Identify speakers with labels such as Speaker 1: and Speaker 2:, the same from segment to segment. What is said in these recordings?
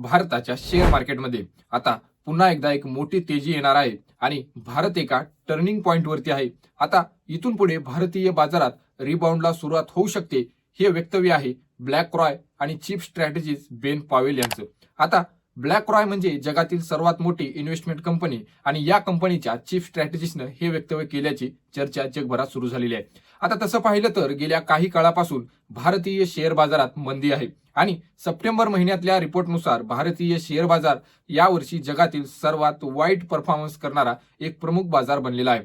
Speaker 1: भारताच्या शेअर मार्केटमध्ये आता पुन्हा एकदा एक मोठी तेजी येणार आहे आणि भारत एका टर्निंग पॉईंटवरती आहे. आता इथून पुढे भारतीय बाजारात रिबाउंडला सुरुवात होऊ शकते हे वक्तव्य आहे ब्लॅक रॉय आणि चीफ स्ट्रॅटेजीज बेन पावेल यांचं. आता ब्लॅक रॉय म्हणजे जगातील सर्वात मोठी इन्व्हेस्टमेंट कंपनी आणि या कंपनीच्या चीफ स्ट्रॅटेजिस्टनं हे वक्तव्य केल्याची चर्चा जगभरात सुरू झालेली आहे. आता तसं पाहिलं तर गेल्या काही काळापासून भारतीय शेअर बाजारात मंदी आहे आणि सप्टेंबर महिन्यातल्या रिपोर्टनुसार भारतीय शेअर बाजार यावर्षी जगातील सर्वात वाईट परफॉर्मन्स करणारा एक प्रमुख बाजार बनलेला आहे.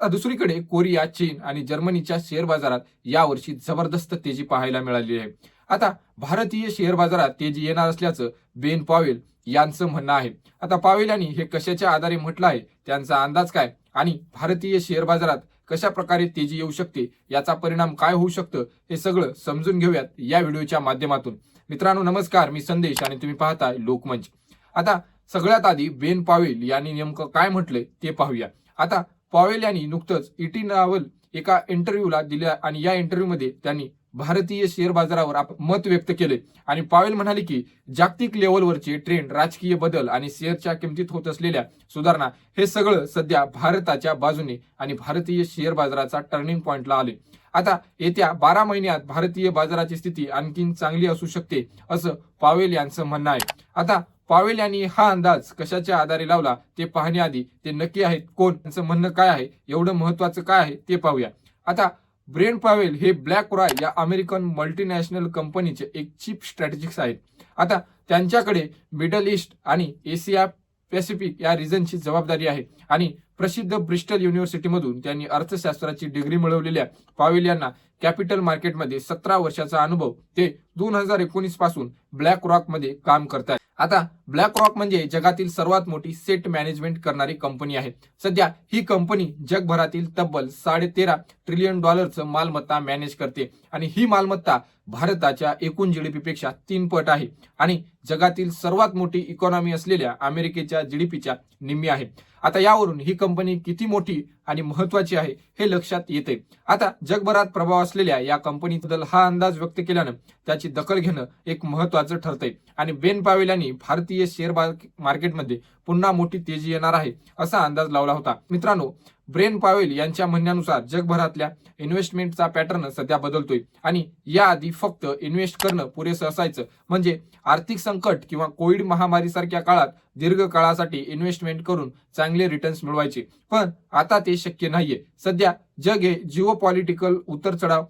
Speaker 1: दुसरीकडे कोरिया चीन आणि जर्मनीच्या शेअर बाजारात यावर्षी जबरदस्त तेजी पाहायला मिळाली आहे. आता भारतीय शेअर बाजारात तेजी येणार असल्याचं बेन पॉवेल यांचं म्हणणं आहे. आता पावेल यांनी हे कशाच्या आधारे म्हटलं आहे? त्यांचा अंदाज काय? आणि भारतीय शेअर बाजारात कशा प्रकारे तेजी येऊ शकते? याचा परिणाम काय होऊ शकतं? हे सगळं समजून घेऊयात या व्हिडिओच्या माध्यमातून. मित्रांनो नमस्कार. मी संदेश आणि तुम्ही पाहताय लोकमंच. आता सगळ्यात आधी बेन पावेल यांनी नेमकं काय म्हटलंय ते पाहूया. आता पॉवेल यांनी नुकतंच इटी नावल एका इंटरव्ह्यूला दिल्या आणि या इंटरव्ह्यूमध्ये त्यांनी भारतीय शेअर बाजारावर आप- मत व्यक्त केले. आणि पावेल म्हणाले की जागतिक लेवलवरचे ट्रेंड राजकीय बदल आणि शेअरच्या किमतीत होत असलेल्या सुधारणा हे सगळं सध्या भारताच्या बाजूने आणि भारतीय शेअर बाजाराचा टर्निंग पॉइंटला आले. आता येत्या बारा महिन्यात भारतीय बाजाराची स्थिती आणखीन चांगली असू शकते असं पावेल यांचं म्हणणं आहे. आता पावेल यांनी हा अंदाज कशाच्या आधारे लावला? ते पाहण्याआधी ते नक्की आहेत कोण? त्यांचं म्हणणं काय आहे? एवढं महत्वाचं काय आहे? ते पाहूया. आता ब्रेन पावेल हे ब्लॅक रॉय या अमेरिकन मल्टीनॅशनल कंपनीचे एक चीफ स्ट्रॅटेजिक्स आहेत. आता त्यांच्याकडे मिडल ईस्ट आणि एशिया पॅसिफिक या रिजनची जबाबदारी आहे. आणि प्रसिद्ध ब्रिस्टल युनिव्हर्सिटीमधून त्यांनी अर्थशास्त्राची डिग्री मिळवलेल्या पावेल यांना कॅपिटल मार्केटमध्ये सतरा वर्षाचा अनुभव. ते दोन हजार एकोणीसपासून ब्लॅक रॉकमध्ये काम करतात आता ब्लॅक रॉक म्हणजे जगातील सर्वात मोठी सेट मॅनेजमेंट करणारी कंपनी आहे. सध्या ही कंपनी जगभरातील तब्बल साडे तेरा ट्रिलियन डॉलरचं मालमत्ता मॅनेज करते आणि ही मालमत्ता भारताच्या एकूण जीडीपी पेक्षा तीन पट आहे आणि जगातील सर्वात मोठी इकॉनॉमी असलेल्या अमेरिकेच्या जीडीपीच्या निम्मी आहे. आता यावरून ही कंपनी किती मोठी आणि महत्वाची आहे हे लक्षात येते. आता जगभरात प्रभाव असलेल्या या कंपनीबद्दल हा अंदाज व्यक्त केल्यानं त्याची दखल घेणं एक महत्वाचं ठरतंय. आणि बेन पावेल यांनी भारतीय शेअर मार्केटमध्ये पुन्हा मोठी तेजी येणार आहे असा अंदाज लावला होता. मित्रांनो ब्रेन पावेल यांच्या म्हणण्यानुसार जगभरातल्या इन्व्हेस्टमेंटचा पॅटर्न सध्या बदलतोय आणि याआधी फक्त इन्व्हेस्ट करणं पुरेसं असायचं. म्हणजे आर्थिक संकट किंवा कोविड महामारीसारख्या काळात दीर्घ काळासाठी इन्व्हेस्टमेंट करून चांगले रिटर्न्स मिळवायचे. पण आता ते शक्य नाहीये. सध्या जग हे जिओ पॉलिटिकल उतर चढाव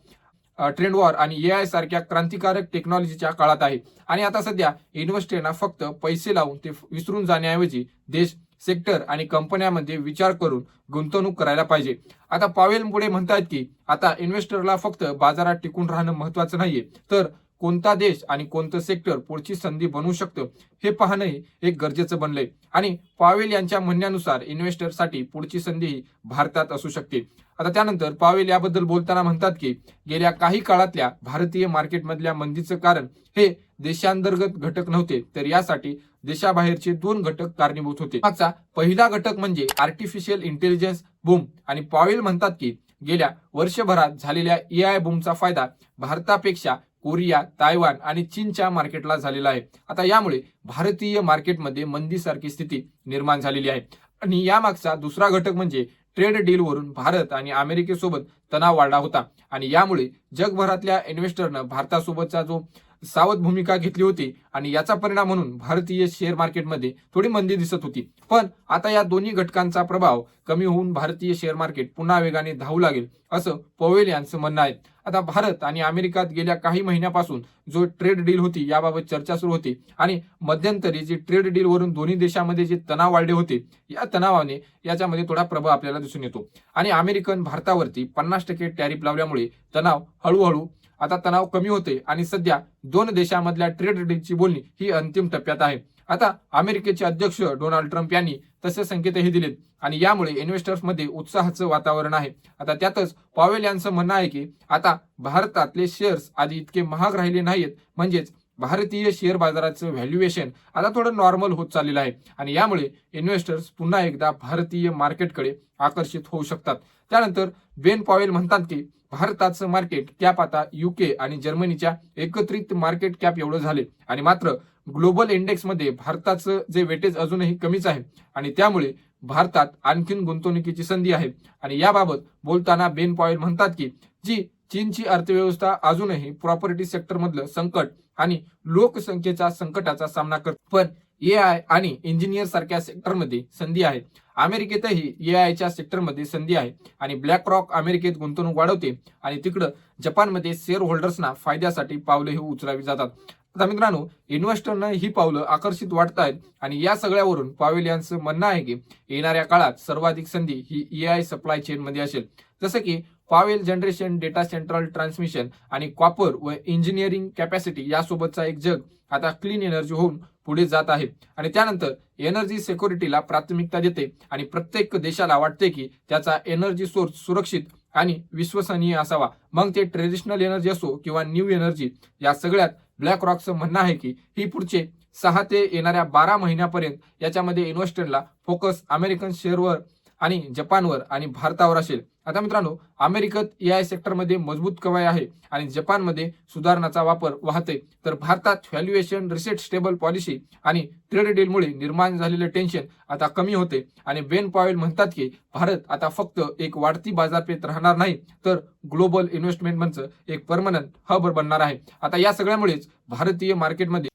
Speaker 1: ट्रेंड वॉर आणि ए आय सारख्या क्रांतिकारक टेक्नॉलॉजीच्या काळात आहे. आणि आता सध्या इन्व्हेस्टरना फक्त पैसे लावून ते विसरून जाण्याऐवजी देश सेक्टर आणि कंपन्यांमध्ये विचार करून गुंतवणूक करायला पाहिजे. आता पावेल पुढे म्हणतायत की आता इन्व्हेस्टरला फक्त बाजारात टिकून राहणं महत्वाचं नाहीये. तर कोणता देश आणि कोणतं सेक्टर पुढची संधी बनवू शकतं हे पाहणंही एक गरजेचं बनलंय. आणि पावेल यांच्या म्हणण्यानुसार इन्व्हेस्टरसाठी पुढची संधी ही भारतात असू शकते. आता त्यानंतर पावेल याबद्दल बोलताना म्हणतात की गेल्या काही काळातल्या भारतीय मार्केटमधल्या मंदीचं कारण हे देशांतर्गत घटक नव्हते तर यासाठी देशाबाहेरचे दोन घटक कारणीभूत होते. मागचा पहिला घटक म्हणजे आर्टिफिशियल इंटेलिजन्स बूम आणि पावेल म्हणतात की गेल्या वर्षभरात झालेल्या ए आय बूमचा फायदा भारतापेक्षा कोरिया तायवान आणि चीनच्या मार्केटला झालेला आहे. आता यामुळे भारतीय मार्केटमध्ये मंदीसारखी स्थिती निर्माण झालेली आहे. आणि यामागचा दुसरा घटक म्हणजे ट्रेड डीलवरून भारत आणि अमेरिकेसोबत तणाव वाढला होता. आणि यामुळे जगभरातल्या इन्व्हेस्टरनं भारतासोबतचा जो सावध भूमिका घेतली होती आणि याचा परिणाम म्हणून भारतीय शेअर मार्केटमध्ये थोडी मंदी दिसत होती. पण आता या दोन्ही घटकांचा प्रभाव कमी होऊन भारतीय शेअर मार्केट पुन्हा वेगाने धावू लागेल असं पवेल यांचं म्हणणं आहे. आता भारत आणि अमेरिकात गेल्या काही महिन्यापासून जो ट्रेड डील होती याबाबत चर्चा सुरू होती आणि मध्यंतरी जी ट्रेड डील वरून दोन्ही देशामध्ये जे तणाव वाढले होते या तणावाने याच्यामध्ये थोडा प्रभाव आपल्याला दिसून येतो. आणि अमेरिकन भारतावरती पन्नास टक्के टॅरिफ लावल्यामुळे तणाव हळूहळू आता तणाव कमी होते आणि सध्या दोन देशांमधल्या ट्रेड डीलची बोलणी ही अंतिम टप्प्यात आहे. आता अमेरिकेचे अध्यक्ष डोनाल्ड ट्रम्प यांनी तसे संकेतही दिलेत आणि यामुळे इन्व्हेस्टर्समध्ये उत्साहाचं वातावरण आहे. आता त्यातच पॉवेल यांचं म्हणणं आहे की आता भारतातले शेअर्स आधी इतके महाग राहिले नाहीत म्हणजेच भारतीय शेअर बाजाराचं व्हॅल्युएशन आता थोडं नॉर्मल होत चाललेलं आहे. आणि यामुळे इन्व्हेस्टर्स पुन्हा एकदा भारतीय मार्केटकडे आकर्षित होऊ शकतात. त्यानंतर बेन पॉवेल म्हणतात की भारताचं मार्केट कॅप आता युके आणि जर्मनीच्या एकत्रित मार्केट कॅप एवढं झाले. आणि मात्र ग्लोबल इंडेक्समध्ये भारताचं जे वेटेज अजूनही कमीच आहे. आणि त्यामुळे भारतात आणखीन गुंतवणुकीची संधी आहे. आणि याबाबत बोलताना बेन पॉवेल म्हणतात की जी चीनची अर्थव्यवस्था अजूनही प्रॉपर्टी सेक्टर मधलं संकट आणि लोकसंख्येच्या संकटाचा सामना करत पण ए आय आणि इंजिनियर सारख्या सेक्टरमध्ये संधी आहे. अमेरिकेतही ए आयच्या सेक्टरमध्ये संधी आहे आणि ब्लॅक रॉक अमेरिकेत गुंतवणूक वाढवते आणि तिकडं जपानमध्ये शेअर होल्डर्सना फायद्यासाठी पावलंही उचलावी जातात. आता मित्रांनो इन्व्हेस्टरना ही पावलं आकर्षित वाटत आहेत आणि या सगळ्यावरून पावेल यांचं म्हणणं आहे की येणाऱ्या काळात सर्वाधिक संधी ही ए आय सप्लाय चेन मध्ये असेल. जसं की Powell generation data central transmission आणि कॉपर व इंजिनिअरिंग कॅपॅसिटी यासोबतचा एक जग आता क्लीन एनर्जी होऊन पुढे जात आहे. आणि त्यानंतर एनर्जी सिक्युरिटीला प्राथमिकता देते आणि प्रत्येक देशाला वाटते की त्याचा एनर्जी सोर्स सुरक्षित आणि विश्वसनीय असावा. मग ते ट्रेडिशनल एनर्जी असो किंवा न्यू एनर्जी या सगळ्यात ब्लॅक रॉकचं म्हणणं आहे की ही पुढचे सहा ते येणाऱ्या बारा महिन्यापर्यंत याच्यामध्ये इन्व्हेस्टरला फोकस अमेरिकन शेअरवर आणि जपानवर आणि भारतावर असेल. आता मित्रांनो अमेरिकेत ए आय सेक्टरमध्ये मजबूत कवाय आहे आणि जपानमध्ये सुधारणाचा वापर वाहते तर भारतात व्हॅल्युएशन रिसेट स्टेबल पॉलिसी आणि ट्रेड डीलमुळे निर्माण झालेले टेन्शन आता कमी होते आणि बेन पॉवेल म्हणतात की भारत आता फक्त एक वाढती बाजारपेठ राहणार नाही तर ग्लोबल इन्व्हेस्टमेंटचं एक परमनंट हब बनणार आहे. आता या सगळ्यामुळेच भारतीय मार्केटमध्ये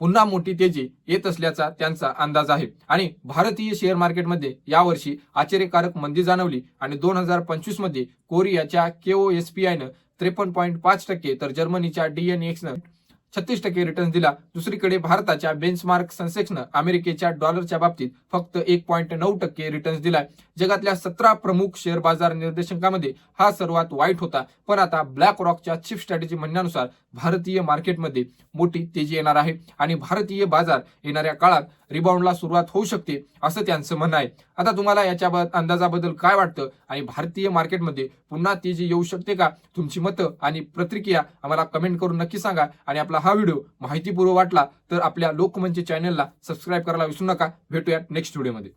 Speaker 1: पुन्हा मोठी तेजी येत असल्याचा त्यांचा अंदाज आहे. आणि भारतीय शेअर मार्केटमध्ये यावर्षी आश्चर्यकारक मंदी जाणवली आणि दोन हजार पंचवीसमध्ये कोरियाच्या केओ एस पी आयनं त्रेपन्न पॉईंट पाच टक्के तर जर्मनीच्या डीएनएक्सनं छत्तीस टक्के रिटर्न दिला. दुसरीकडे भारताच्या बेंचमार्क सेन्सेक्सनं अमेरिकेच्या डॉलरच्या बाबतीत फक्त एक पॉईंट नऊ टक्के रिटर्न्स दिलाय. जगातल्या सतरा प्रमुख शेअर बाजार निर्देशांकामध्ये हा सर्वात वाईट होता. पण आता ब्लॅक रॉकच्या चीफ स्ट्रॅटेजी म्हणण्यानुसार भारतीय मार्केटमध्ये मोठी तेजी येणार आहे. आणि भारतीय बाजार येणाऱ्या काळात रिबाउंडला सुरुवात होऊ शकते असं त्यांचं म्हणणं आहे. आता तुम्हाला याच्या अंदाजाबद्दल काय वाटतं? आणि भारतीय मार्केटमध्ये पुन्हा तेजी येऊ शकते का? तुमची मतं आणि प्रतिक्रिया आम्हाला कमेंट करून नक्की सांगा. आणि आपला हा व्हिडिओ माहितीपूर्व वाटला तर आपल्या लोकमंच चॅनलला सबस्क्राईब करायला विसरू नका. भेटूयात नेक्स्ट व्हिडिओमध्ये